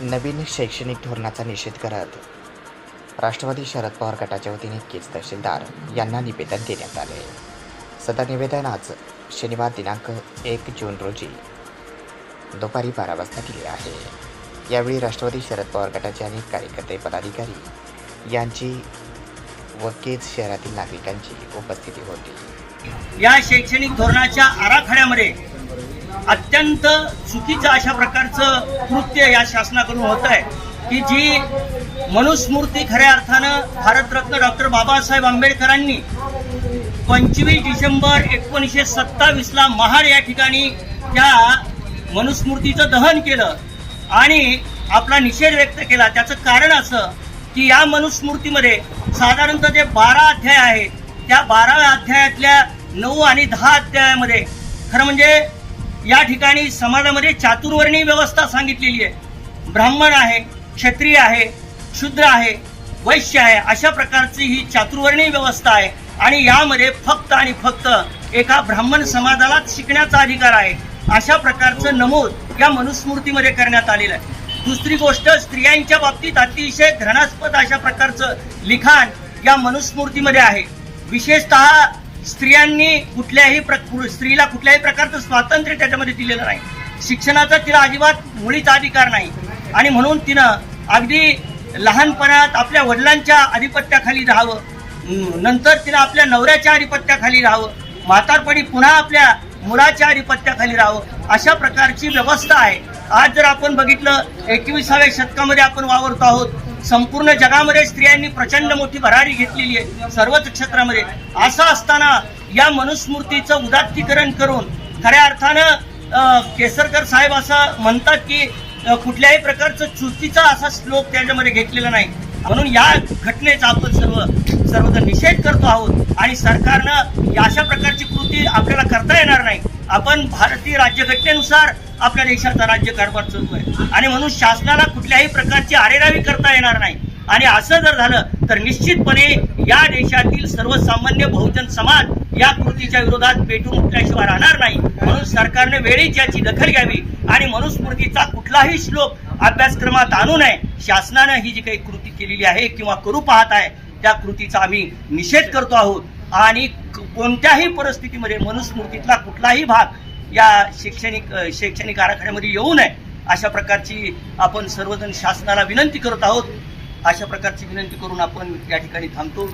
नवीन शैक्षणिक धोरणाचा निषेध करत. राष्ट्रवादी शरद पवार गटाच्या वतीने केज तहसीलदार यांना निवेदन देण्यात आले. सदर निवेदन आज शनिवार दिनांक एक जून रोजी दुपारी बारा वाजता दिले आहे. यावेळी राष्ट्रवादी शरद पवार गटाचे अनेक कार्यकर्ते पदाधिकारी यांची व केज शहरातील नागरिकांची उपस्थिती होती. या शैक्षणिक धोरणाच्या आराखड्यामध्ये अत्यंत चुकीचं अशा प्रकारचं कृत्य या शासनाकडून होत आहे की जी मनुस्मृती खऱ्या अर्थानं भारतरत्न डॉक्टर बाबासाहेब आंबेडकरांनी पंचवीस डिसेंबर एकोणीसशे सत्तावीसला महाड या ठिकाणी त्या मनुस्मृतीचं दहन केलं आणि आपला निषेध व्यक्त केला. त्याचं कारण असं की या मनुस्मृतीमध्ये साधारणतः जे बारा अध्याय आहेत त्या बारा अध्यायातल्या नऊ आणि दहा अध्यायामध्ये खरं म्हणजे या ठिकाणी समाजामध्ये चातुर्वर्णीय व्यवस्था सांगितलेली आहे. ब्राह्मण आहे क्षत्रिय आहे शूद्र आहे वैश्य आहे अशा प्रकारची ही चातुर्वर्णीय व्यवस्था आहे. आणि यामध्ये फक्त आणि फक्त एका ब्राह्मण समाजालाच शिकण्याचा अधिकार आहे. अशा प्रकारचं नमूद या मनुस्मृतीमध्ये करण्यात आलेलं आहे. दुसरी गोष्ट स्त्रियांच्या बाबतीत अतिशय घृणास्पद अशा प्रकारचं लिखाण या मनुस्मृतीमध्ये आहे. विशेषतः स्त्रियांनी कुठल्याही प्र स्त्रीला कुठल्याही प्रकारचं स्वातंत्र्य त्याच्यामध्ये दिलेलं नाही. शिक्षणाचा तिला अजिबात मुळीच अधिकार नाही. आणि म्हणून तिनं अगदी लहानपणात आपल्या वडिलांच्या आधिपत्याखाली राहावं. नंतर तिनं आपल्या नवऱ्याच्या आधिपत्याखाली राहावं. म्हातारपणी पुन्हा आपल्या मुलाच्या आधिपत्याखाली राहावं. अशा प्रकारची व्यवस्था आहे. आज जर आपण बघितलं एकविसाव्या शतकामध्ये आपण वावरतो आहोत. संपूर्ण जगामध्ये स्त्रियांनी प्रचंड मोठी भरारी घेतलेली आहे. सर्वच क्षेत्रामध्ये. असं असताना या मनुस्मृतीचं उदात्तीकरण करून खऱ्या अर्थानं केसरकर साहेब असं म्हणतात की कुठल्याही प्रकारचं चुकीचा असा श्लोक त्याच्यामध्ये घेतलेला नाही. म्हणून या घटनेचा आपण सर्व सर्वजण निषेध करतो आहोत आणि सरकारनं अशा प्रकारची कृती आपल्याला करता येणार नाही. आपण भारतीय राज्यघटनेनुसार आपल्या देशाचा राज्यकारभार आहे. आणि म्हणून शासनाला कुठल्याही प्रकारची आरेरावी करता येणार नाही. आणि असं जर झालं तर निश्चितपणे या देशातील सर्वसामान्य बहुजन समाज या कृतीच्या विरोधात पेटून उठल्याशिवाय राहणार नाही. म्हणून सरकारने वेळीच याची दखल घ्यावी. आणि मनुस्मृतीचा कुठलाही श्लोक अभ्यासक्रमात आणू नये. शासनानं ही जी काही कृती केलेली आहे किंवा करू पाहत आहे त्या कृतीचा आम्ही निषेध करतो आहोत. आणि कोणत्याही परिस्थितीमध्ये मनुस्मृतीतला कुठलाही भाग या शैक्षणिक शैक्षणिक आराखड्यामध्ये येऊ नये अशा प्रकारची आपण सर्वजण शासनाला विनंती करत आहोत. अशा प्रकारची विनंती करून आपण या ठिकाणी थांबतो.